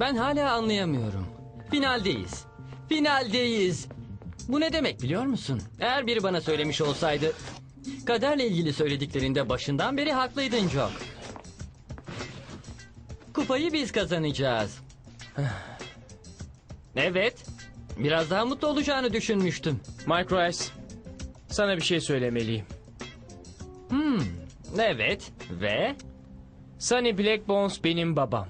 Ben hala anlayamıyorum. Finaldeyiz. Finaldeyiz. Bu ne demek biliyor musun? Eğer biri bana söylemiş olsaydı... Kaderle ilgili söylediklerinde başından beri haklıydın Jock. Kupayı biz kazanacağız. evet. Biraz daha mutlu olacağını düşünmüştüm. Mike Rice, sana bir şey söylemeliyim. Evet ve... Sunny Blackbones benim babam.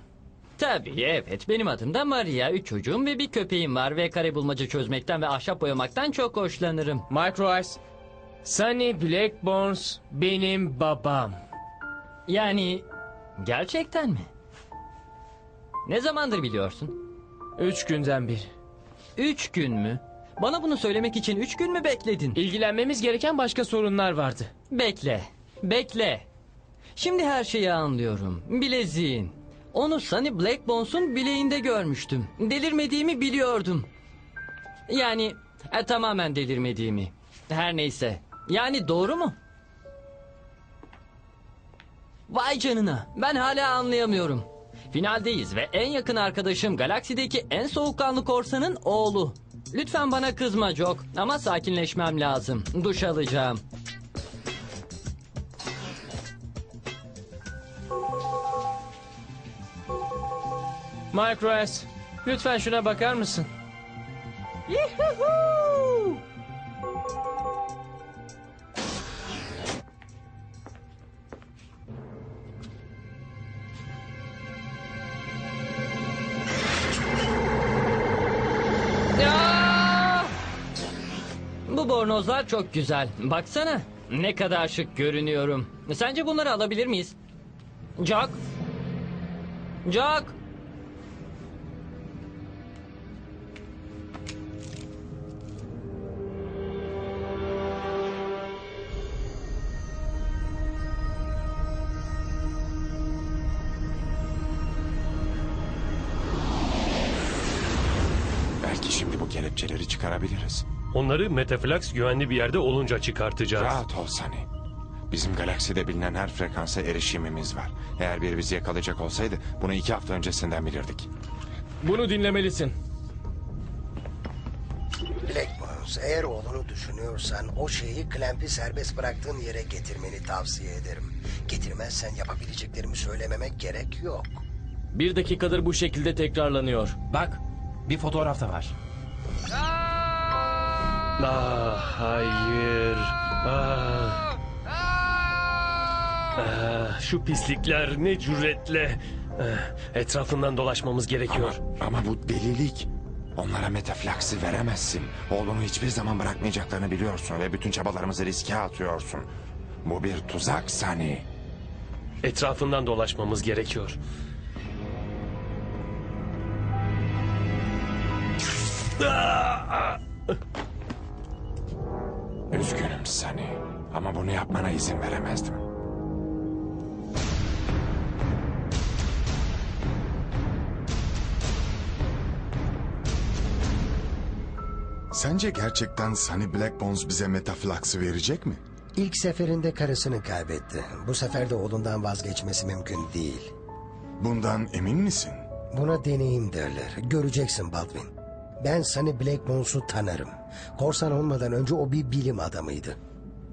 Tabii evet benim adım da Maria. Üç çocuğum ve bir köpeğim var ve kare bulmaca çözmekten ve ahşap boyamaktan çok hoşlanırım. Mike Rice, Sunny Blackbones benim babam. Yani gerçekten mi? Ne zamandır biliyorsun? Üç günden bir. Üç gün mü? Bana bunu söylemek için üç gün mü bekledin? İlgilenmemiz gereken başka sorunlar vardı. Bekle, bekle. Şimdi her şeyi anlıyorum. Bileziğin. Onu Sunny Blackbones'un bileğinde görmüştüm. Delirmediğimi biliyordum. Yani e, tamamen delirmediğimi. Her neyse. Yani doğru mu? Vay canına. Ben hala anlayamıyorum. Finaldeyiz ve en yakın arkadaşım galaksideki en soğukkanlı korsanın oğlu. Lütfen bana kızma Jock ama sakinleşmem lazım. Duş alacağım. Mike Rice, lütfen şuna bakar mısın? Yuhuhu! Bu bornozlar çok güzel. Baksana. Ne kadar şık görünüyorum. Sence bunları alabilir miyiz? Jack? Jack? Onları Metaflax güvenli bir yerde olunca çıkartacağız. Rahat ol Sunny. Bizim galakside bilinen her frekansa erişimimiz var. Eğer biri bizi yakalayacak olsaydı bunu iki hafta öncesinden bilirdik. Bunu dinlemelisin. Blackbones, eğer oğlunu düşünüyorsan o şeyi Clamp'i serbest bıraktığın yere getirmeni tavsiye ederim. Getirmezsen yapabileceklerimi söylememek gerek yok. Bir dakikadır bu şekilde tekrarlanıyor. Bak bir fotoğraf da var. Ah hayır. Ah. Ah, şu pislikler ne cüretle. Ah, Etrafından dolaşmamız gerekiyor. Ama, bu delilik. Onlara metaflaksi veremezsin. Oğlunu hiçbir zaman bırakmayacaklarını biliyorsun ve bütün çabalarımızı riske atıyorsun. Bu bir tuzak Sunny. Etrafından dolaşmamız gerekiyor. Üzgünüm Sunny. Ama bunu yapmana izin veremezdim. Sence gerçekten Sunny Blackbones bize metaflaksı verecek mi? İlk seferinde karısını kaybetti. Bu sefer de oğlundan vazgeçmesi mümkün değil. Bundan emin misin? Buna deneyim derler. Göreceksin Baldwin. Ben Sunny Blackbones'u tanırım. Korsan olmadan önce o bir bilim adamıydı.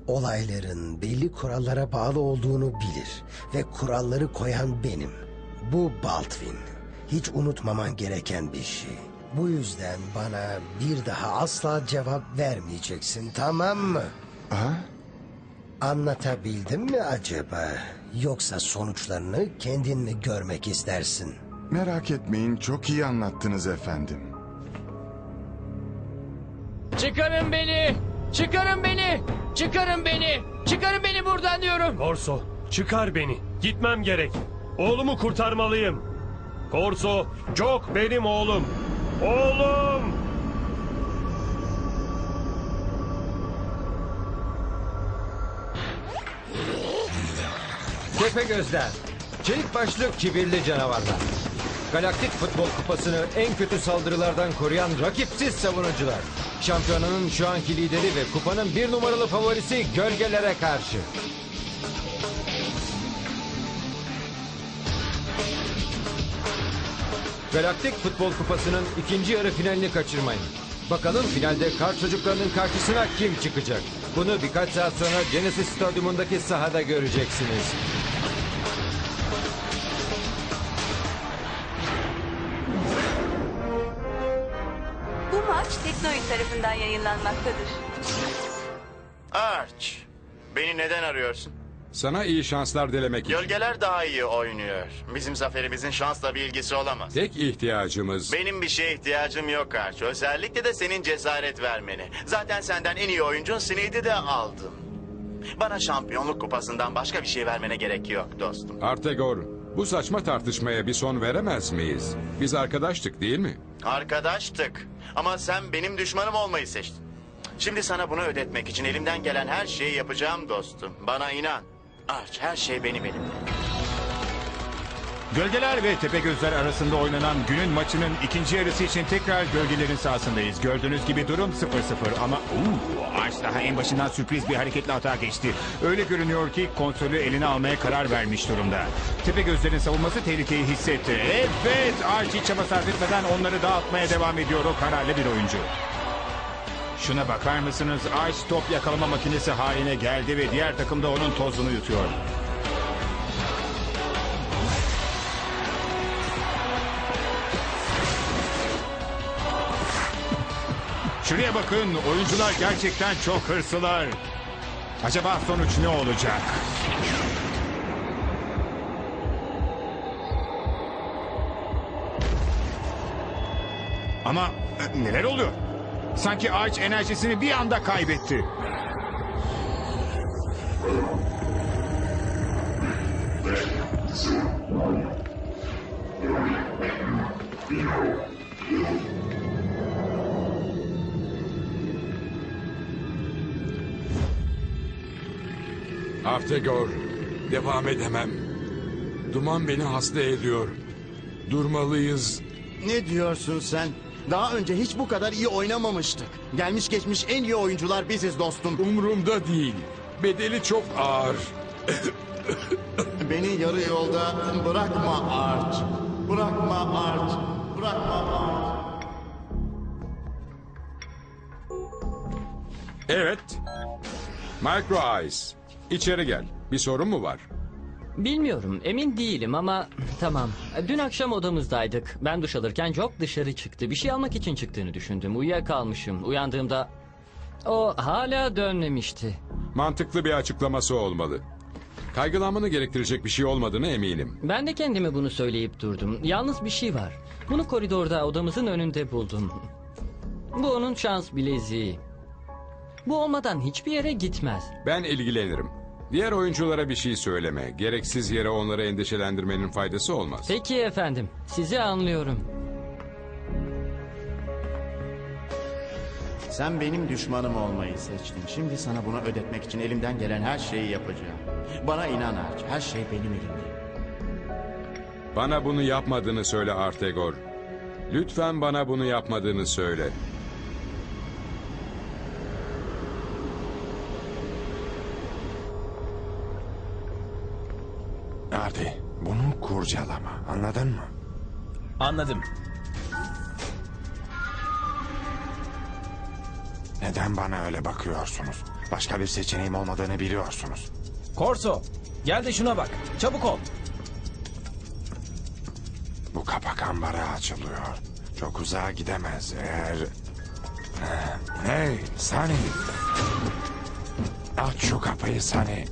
Olayların belli kurallara bağlı olduğunu bilir. Ve kuralları koyan benim. Bu Baldwin. Hiç unutmaman gereken bir şey. Bu yüzden bana bir daha asla cevap vermeyeceksin tamam mı? Ha? Anlatabildim mi acaba? Yoksa sonuçlarını kendin mi görmek istersin? Merak etmeyin çok iyi anlattınız efendim. Çıkarın beni! Çıkarın beni! Çıkarın beni! Çıkarın beni buradan diyorum! Korso, çıkar beni. Gitmem gerek. Oğlumu kurtarmalıyım. Korso, çok benim oğlum. Oğlum! Tepe gözler. Çelik başlı kibirli canavarlar. Galaktik Futbol Kupası'nı en kötü saldırılardan koruyan rakipsiz savunucular. Şampiyonanın şu anki lideri ve kupanın bir numaralı favorisi gölgelere karşı. Galaktik Futbol Kupası'nın ikinci yarı finalini kaçırmayın. Bakalım finalde kar çocuklarının karşısına kim çıkacak? Bunu birkaç saat sonra Genesis Stadyumundaki sahada göreceksiniz. Tarafından yayınlanmaktadır. Arch, beni neden arıyorsun? Sana iyi şanslar dilemek için. Gölgeler daha iyi oynuyor. Bizim zaferimizin şansla bir ilgisi olamaz. Tek ihtiyacımız... Benim bir şeye ihtiyacım yok Arch. Özellikle de senin cesaret vermeni. Zaten senden en iyi oyuncun Sneed'i de aldım. Bana şampiyonluk kupasından başka bir şey vermene gerek yok dostum. Artegor, bu saçma tartışmaya bir son veremez miyiz? Biz arkadaştık değil mi? Arkadaştık. Ama sen benim düşmanım olmayı seçtin. Şimdi sana bunu ödetmek için elimden gelen her şeyi yapacağım dostum. Bana inan. Arch her şey benim elimde. Gölgeler ve Tepegözler arasında oynanan günün maçının ikinci yarısı için tekrar gölgelerin sahasındayız. Gördüğünüz gibi durum 0-0 ama uuu, Aç daha en başından sürpriz bir hareketle atağa geçti. Öyle görünüyor ki kontrolü eline almaya karar vermiş durumda. Tepegözlerin savunması tehlikeyi hissetti. Evet Arch hiç çaba sarf etmeden onları dağıtmaya devam ediyor o kararlı bir oyuncu. Şuna bakar mısınız? Arch top yakalama makinesi haline geldi ve diğer takım da onun tozunu yutuyor. Şuraya bakın oyuncular gerçekten çok hırslılar. Acaba sonuç ne olacak? Ama e, neler oluyor? Sanki ağaç enerjisini bir anda kaybetti. Artegor, devam edemem. Duman beni hasta ediyor. Durmalıyız. Ne diyorsun sen? Daha önce hiç bu kadar iyi oynamamıştık. Gelmiş geçmiş en iyi oyuncular biziz dostum. Umrumda değil. Bedeli çok ağır. Beni yarı yolda bırakma Arch. Bırakma Arch. Bırakma Arch. Evet. Micro Ice. İçeri gel. Bir sorun mu var? Bilmiyorum, emin değilim ama tamam. Dün akşam odamızdaydık. Ben duş alırken Jock dışarı çıktı. Bir şey almak için çıktığını düşündüm. Uyuyakalmışım. Uyandığımda o hala dönmemişti. Mantıklı bir açıklaması olmalı. Kaygılanmanı gerektirecek bir şey olmadığını eminim. Ben de kendime bunu söyleyip durdum. Yalnız bir şey var. Bunu koridorda odamızın önünde buldum. Bu onun şans bileziği. Bu olmadan hiçbir yere gitmez. Ben ilgilenirim. Diğer oyunculara bir şey söyleme. Gereksiz yere onları endişelendirmenin faydası olmaz. Peki efendim, sizi anlıyorum. Sen benim düşmanım olmayı seçtin. Şimdi sana bunu ödetmek için elimden gelen her şeyi yapacağım. Bana inan Arch. Her şey benim elimde. Bana bunu yapmadığını söyle Artegor. Lütfen bana bunu yapmadığını söyle. Hadi bunu kurcalama anladın mı? Anladım. Neden bana öyle bakıyorsunuz? Başka bir seçeneğim olmadığını biliyorsunuz. Korso, gel de şuna bak. Çabuk ol. Bu kapak ambara açılıyor. Çok uzağa gidemez eğer... Hey Sunny. Aç şu kapıyı Sunny.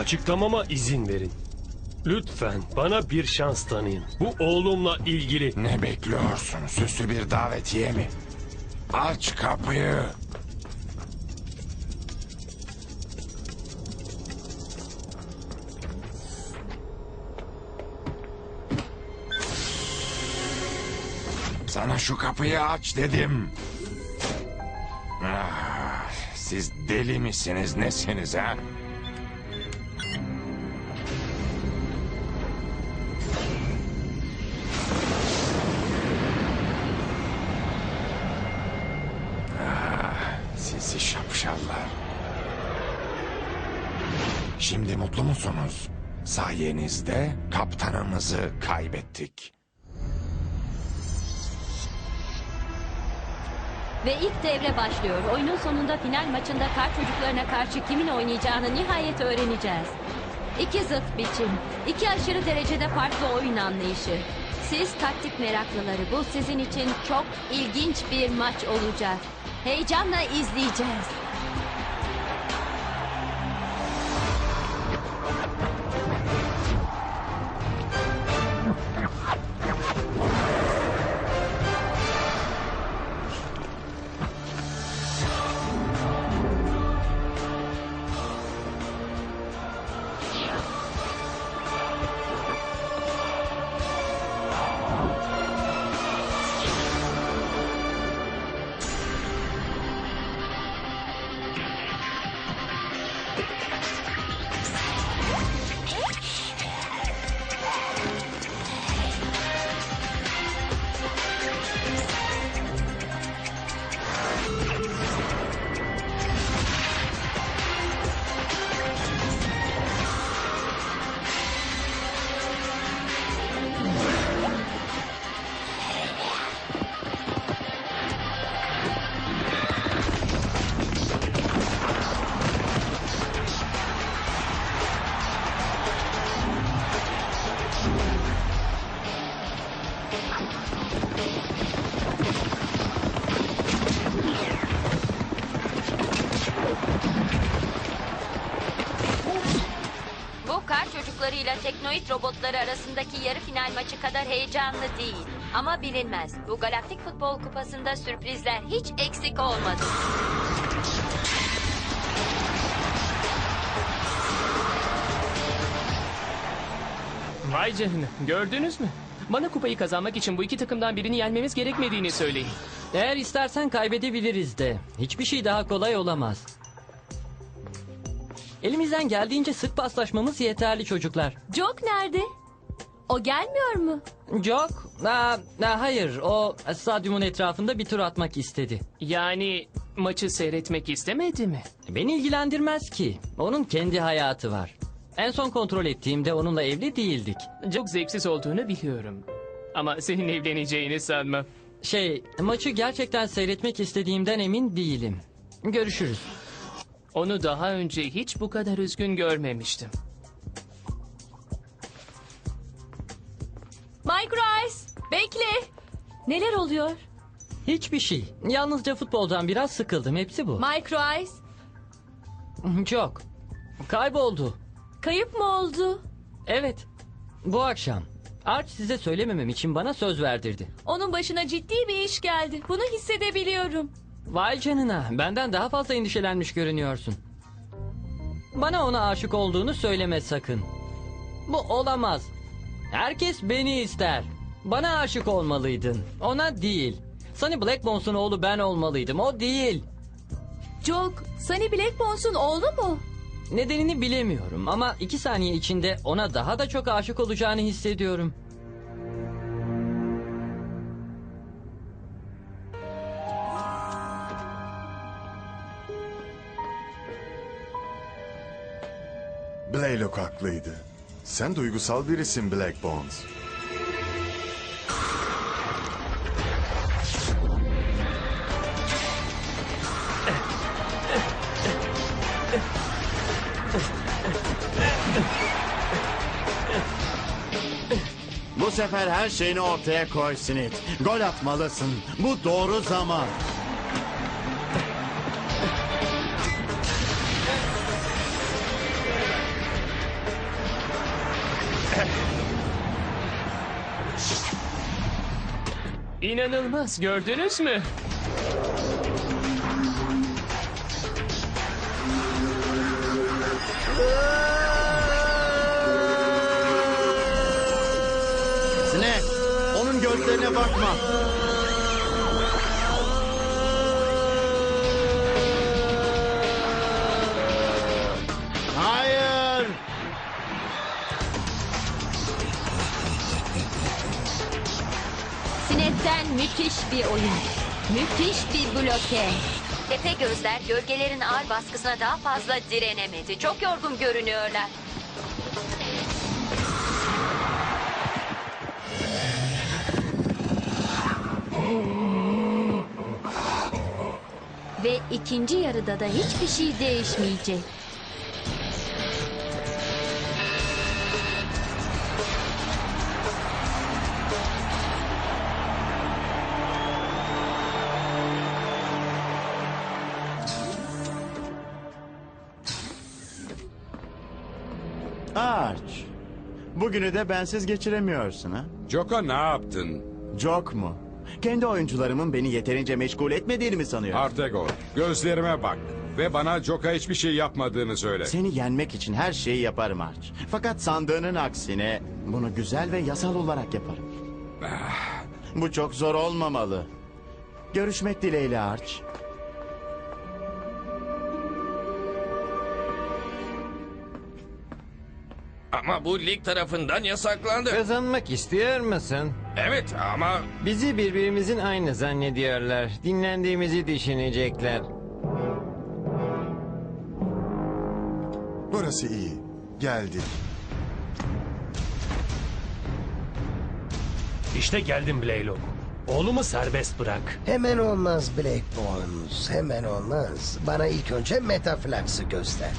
Açıklamama izin verin. Lütfen bana bir şans tanıyın. Bu oğlumla ilgili. Ne bekliyorsun? Süslü bir davetiye mi? Aç kapıyı. Sana şu kapıyı aç dedim. Ah, siz deli misiniz nesiniz ha? Sayenizde kaptanımızı kaybettik. Ve ilk devre başlıyor. Oyunun sonunda final maçında kar çocuklarına karşı kimin oynayacağını nihayet öğreneceğiz. İki zıt biçim, iki aşırı derecede farklı oyun anlayışı. Siz taktik meraklıları, bu sizin için çok ilginç bir maç olacak. Heyecanla izleyeceğiz. Çocuklarıyla teknoid robotları arasındaki yarı final maçı kadar heyecanlı değil. Ama bilinmez. Bu Galaktik Futbol Kupası'nda sürprizler hiç eksik olmadı. Vay canına gördünüz mü? Bana kupayı kazanmak için bu iki takımdan birini yenmemiz gerekmediğini söyleyin. Eğer istersen kaybedebiliriz de. Hiçbir şey daha kolay olamaz. Elimizden geldiğince sık paslaşmamız yeterli çocuklar. Jok nerede? O gelmiyor mu? Jock? Aa, aa, hayır, o stadyumun etrafında bir tur atmak istedi. Yani maçı seyretmek istemedi mi? Beni ilgilendirmez ki. Onun kendi hayatı var. En son kontrol ettiğimde onunla evli değildik. Çok zevksiz olduğunu biliyorum. Ama senin evleneceğini sanmam. Şey, maçı gerçekten seyretmek istediğimden emin değilim. Görüşürüz. Onu daha önce hiç bu kadar üzgün görmemiştim. Mike Rice, bekle. Neler oluyor? Hiçbir şey. Yalnızca futboldan biraz sıkıldım. Hepsi bu. Mike Rice, Çok. Kayboldu. kayıp mı oldu? Evet. Bu akşam. Arch size söylememem için bana söz verdirdi. Onun başına ciddi bir iş geldi. Bunu hissedebiliyorum. Vay canına. Benden daha fazla endişelenmiş görünüyorsun. Bana ona aşık olduğunu söyleme sakın. Bu olamaz. Herkes beni ister. Bana aşık olmalıydın. Ona değil. Sunny Blackbones'un oğlu ben olmalıydım. O değil. Jok, Sunny Blackbones'un oğlu mu? Nedenini bilemiyorum ama iki saniye içinde ona daha da çok aşık olacağını hissediyorum. Blaylock haklıydı. Sen duygusal birisin Black Bones. Bu sefer her şeyini ortaya koy Sinit. Gol atmalısın. Bu doğru zaman. İnanılmaz gördünüz mü? Sinet, onun gözlerine bakma. Müthiş bir oyun. Müthiş bir bloke. Tepe gözler gölgelerin ağır baskısına daha fazla direnemedi. Çok yorgun görünüyorlar. Ve ikinci yarıda da hiçbir şey değişmeyecek. Bugünü de bensiz geçiremiyorsun ha? Joka ne yaptın? Jok mu? Kendi oyuncularımın beni yeterince meşgul etmediğini mi sanıyorsun? Artegor, gözlerime bak. Ve bana Joka hiçbir şey yapmadığını söyle. Seni yenmek için her şeyi yaparım Arch. Fakat sandığının aksine bunu güzel ve yasal olarak yaparım. Bu çok zor olmamalı. Görüşmek dileğiyle Arch. Ama bu lig tarafından yasaklandı. Kazanmak istiyor musun? Evet ama Bizi birbirimizin aynı zannediyorlar. Dinlendiğimizi düşünecekler. Burası iyi. Geldik. İşte geldim Blaylock. Oğlumu serbest bırak. Hemen olmaz Black Bones. Hemen olmaz. Bana ilk önce Metaflax'ı göster.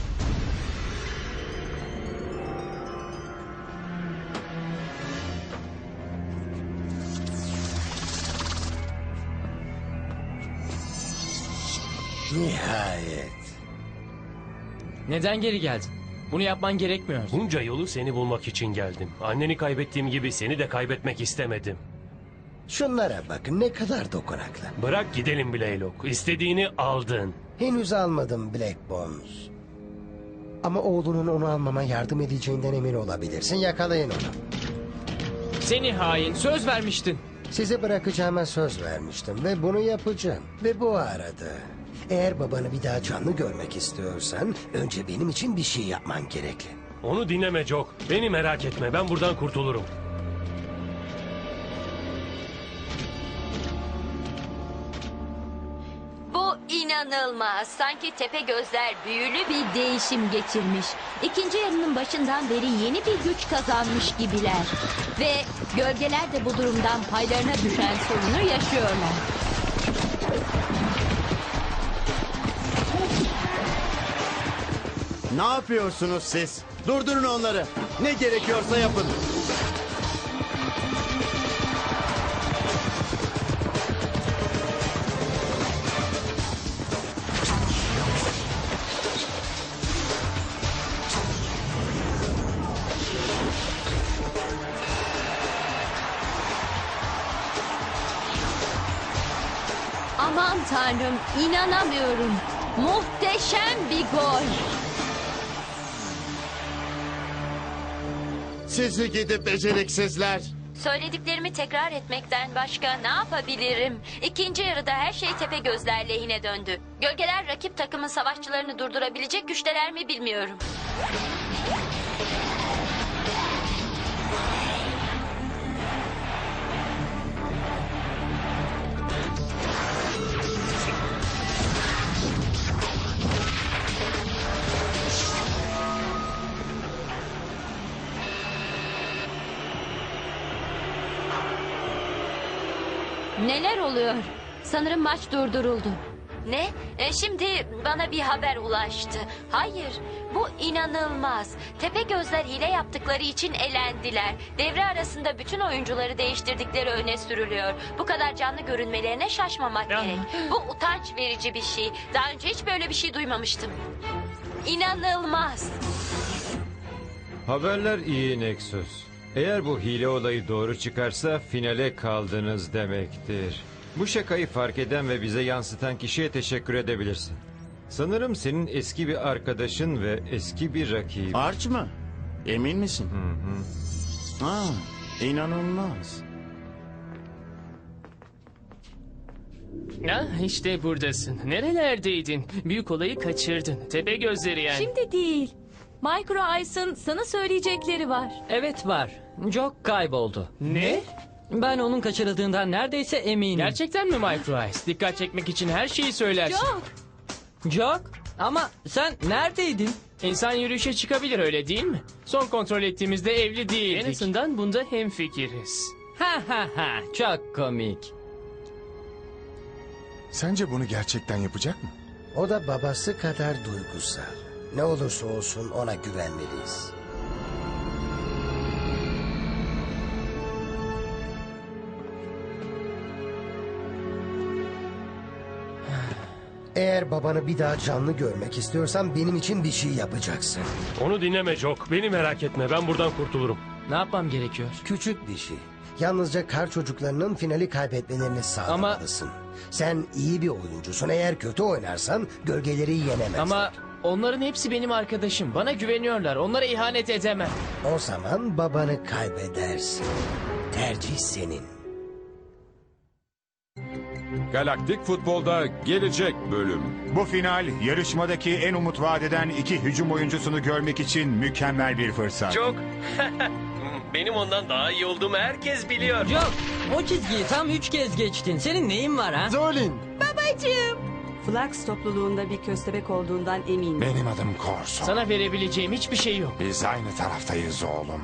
Nihayet. Neden geri geldin? Bunu yapman gerekmiyor. Bunca yolu seni bulmak için geldim. Anneni kaybettiğim gibi seni de kaybetmek istemedim. Şunlara bakın ne kadar dokunaklı. Bırak gidelim Blaylock. İstediğini aldın. Henüz almadım Black Bones. Ama oğlunun onu almama yardım edeceğinden emin olabilirsin. Yakalayın onu. Seni hain söz vermiştin. Size bırakacağıma söz vermiştim ve bunu yapacağım. Ve bu arada eğer babanı bir daha canlı görmek istiyorsan önce benim için bir şey yapman gerekli. Onu dinleme Jok. Beni merak etme. Ben buradan kurtulurum. Bu inanılmaz. Sanki tepe gözler büyülü bir değişim geçirmiş. İkinci yarının başından beri yeni bir güç kazanmış gibiler. Ve gölgeler de bu durumdan paylarına düşen sorunu yaşıyorlar. Ne yapıyorsunuz siz? Durdurun onları. Ne gerekiyorsa yapın. Aman tanrım inanamıyorum. Muhteşem bir gol. Sizi gidip beceriksizler. Söylediklerimi tekrar etmekten başka ne yapabilirim? İkinci yarıda her şey tepe gözler lehine döndü. Gölgeler rakip takımın savaşçılarını durdurabilecek güçteler mi bilmiyorum. Neler oluyor? Sanırım maç durduruldu. Ne? E, şimdi bana bir haber ulaştı. Hayır, bu inanılmaz. Tepe gözler hile yaptıkları için elendiler. Devre arasında bütün oyuncuları değiştirdikleri öne sürülüyor. Bu kadar canlı görünmelerine şaşmamak gerek. Bu utanç verici bir şey. Daha önce hiç böyle bir şey duymamıştım. İnanılmaz. Haberler iyi Nexus. Eğer bu hile olayı doğru çıkarsa finale kaldınız demektir. Bu şakayı fark eden ve bize yansıtan kişiye teşekkür edebilirsin. Sanırım senin eski bir arkadaşın ve eski bir rakibin. Arch mı? Emin misin? Hı hı. Ha, inanılmaz. Ha, işte buradasın. Nerelerdeydin? Büyük olayı kaçırdın. Tepe gözleri yani. Şimdi değil. Micro Ice'ın sana söyleyecekleri var. Evet var. Jok kayboldu. Ne? Ben onun kaçırıldığından neredeyse eminim. Gerçekten mi Micro Ice? Dikkat çekmek için her şeyi söylersin. Çok. Jok ama sen neredeydin? İnsan yürüyüşe çıkabilir öyle değil mi? Son kontrol ettiğimizde evli değildik. En azından bunda hemfikiriz. Ha ha ha çok komik. Sence bunu gerçekten yapacak mı? O da babası kadar duygusal. Ne olursa olsun ona güvenmeliyiz. Eğer babanı bir daha canlı görmek istiyorsan benim için bir şey yapacaksın. Onu dinleme Jock. Beni merak etme. Ben buradan kurtulurum. Ne yapmam gerekiyor? Küçük bir şey. Yalnızca kar çocuklarının finali kaybetmelerini sağlamalısın. Sen iyi bir oyuncusun. Eğer kötü oynarsan gölgeleri yenemezsin. Ama onların hepsi benim arkadaşım. Bana güveniyorlar. Onlara ihanet edemem. O zaman babanı kaybedersin. Tercih senin. Galaktik Futbol'da gelecek bölüm. Bu final yarışmadaki en umut vaat eden iki hücum oyuncusunu görmek için mükemmel bir fırsat. Çok. Benim ondan daha iyi olduğumu herkes biliyor. Yok, o çizgiyi tam üç kez geçtin. Senin neyin var ha? Zolin! Babacığım. Flax topluluğunda bir köstebek olduğundan eminim. Benim adım Corso. Sana verebileceğim hiçbir şey yok. Biz aynı taraftayız oğlum.